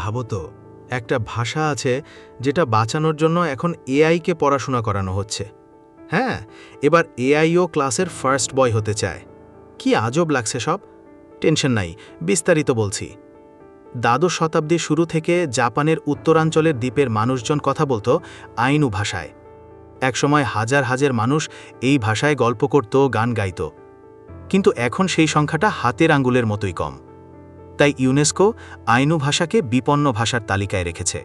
ভাবো তো একটা ভাষা আছে যেটা বাঁচানোর জন্য এখন এআইকে পড়াশোনা করানো হচ্ছে। হ্যাঁ এবার এআইও ক্লাসের ফার্স্ট বয় হতে চায়। কি আজব লাগছে সব। টেনশন নাই, বিস্তারিত বলছি। দ্বাদশ শতাব্দীর শুরু থেকে জাপানের উত্তরাঞ্চলের দ্বীপের মানুষজন কথা বলতো আইনু ভাষায়। একসময় হাজার হাজার মানুষ এই ভাষায় গল্প করত, গান গাইত। কিন্তু এখন সেই সংখ্যাটা হাতের আঙ্গুলের মতোই কম। তাই ইউনেস্কো আইনু ভাষাকে বিপন্ন ভাষার তালিকায় রেখেছে।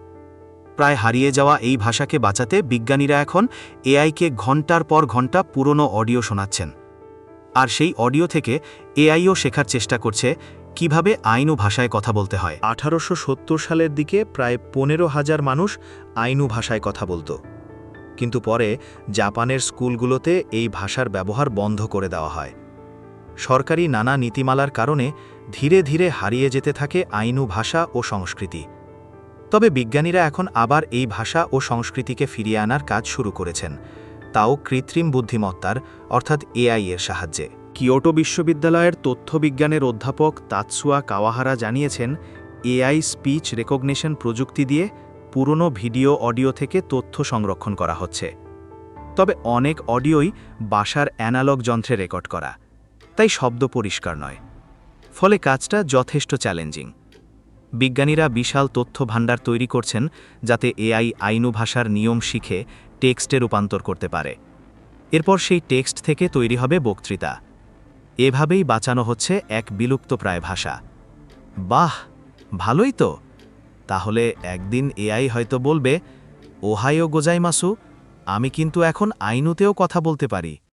প্রায় হারিয়ে যাওয়া এই ভাষাকে বাঁচাতে বিজ্ঞানীরা এখন এআইকে ঘণ্টার পর ঘণ্টা পুরনো অডিও শোনাচ্ছেন। আর সেই অডিও থেকে এআইও শেখার চেষ্টা করছে কীভাবে আইনু ভাষায় কথা বলতে হয়। আঠারোশো সত্তর সালের দিকে প্রায় পনেরো হাজার মানুষ আইনু ভাষায় কথা বলতো। কিন্তু পরে জাপানের স্কুলগুলোতে এই ভাষার ব্যবহার বন্ধ করে দেওয়া হয়। সরকারি নানা নীতিমালার কারণে ধীরে ধীরে হারিয়ে যেতে থাকে আইনু ভাষা ও সংস্কৃতি। তবে বিজ্ঞানীরা এখন আবার এই ভাষা ও সংস্কৃতিকে ফিরিয়ে আনার কাজ শুরু করেছেন। তাও কৃত্রিম বুদ্ধিমত্তার, অর্থাৎ এআই এর সাহায্যে। কিয়োটো বিশ্ববিদ্যালয়ের তথ্যবিজ্ঞানের অধ্যাপক তাৎসুয়া কাওয়াহারা জানিয়েছেন, এআই স্পিচ রেকগনিশন প্রযুক্তি দিয়ে পুরনো ভিডিও অডিও থেকে তথ্য সংরক্ষণ করা হচ্ছে। তবে অনেক অডিওই বাসার অ্যানালগ যন্ত্রে রেকর্ড করা। তাই শব্দ পরিষ্কার নয়। ফলে কাজটা যথেষ্ট চ্যালেঞ্জিং। বিজ্ঞানীরা বিশাল তথ্য ভাণ্ডার তৈরি করছেন যাতে এআই আইনু ভাষার নিয়ম শিখে টেক্সটে রূপান্তর করতে পারে। এরপর সেই টেক্সট থেকে তৈরি হবে বক্তৃতা। এভাবেই বাঁচানো হচ্ছে এক বিলুপ্তপ্রায় ভাষা। বাহ, ভালোই তো! তাহলে একদিন এআই হয়তো বলবে ওহাইও গোজাইমাসু আমি কিন্তু এখন আইনুতেও কথা বলতে পারি।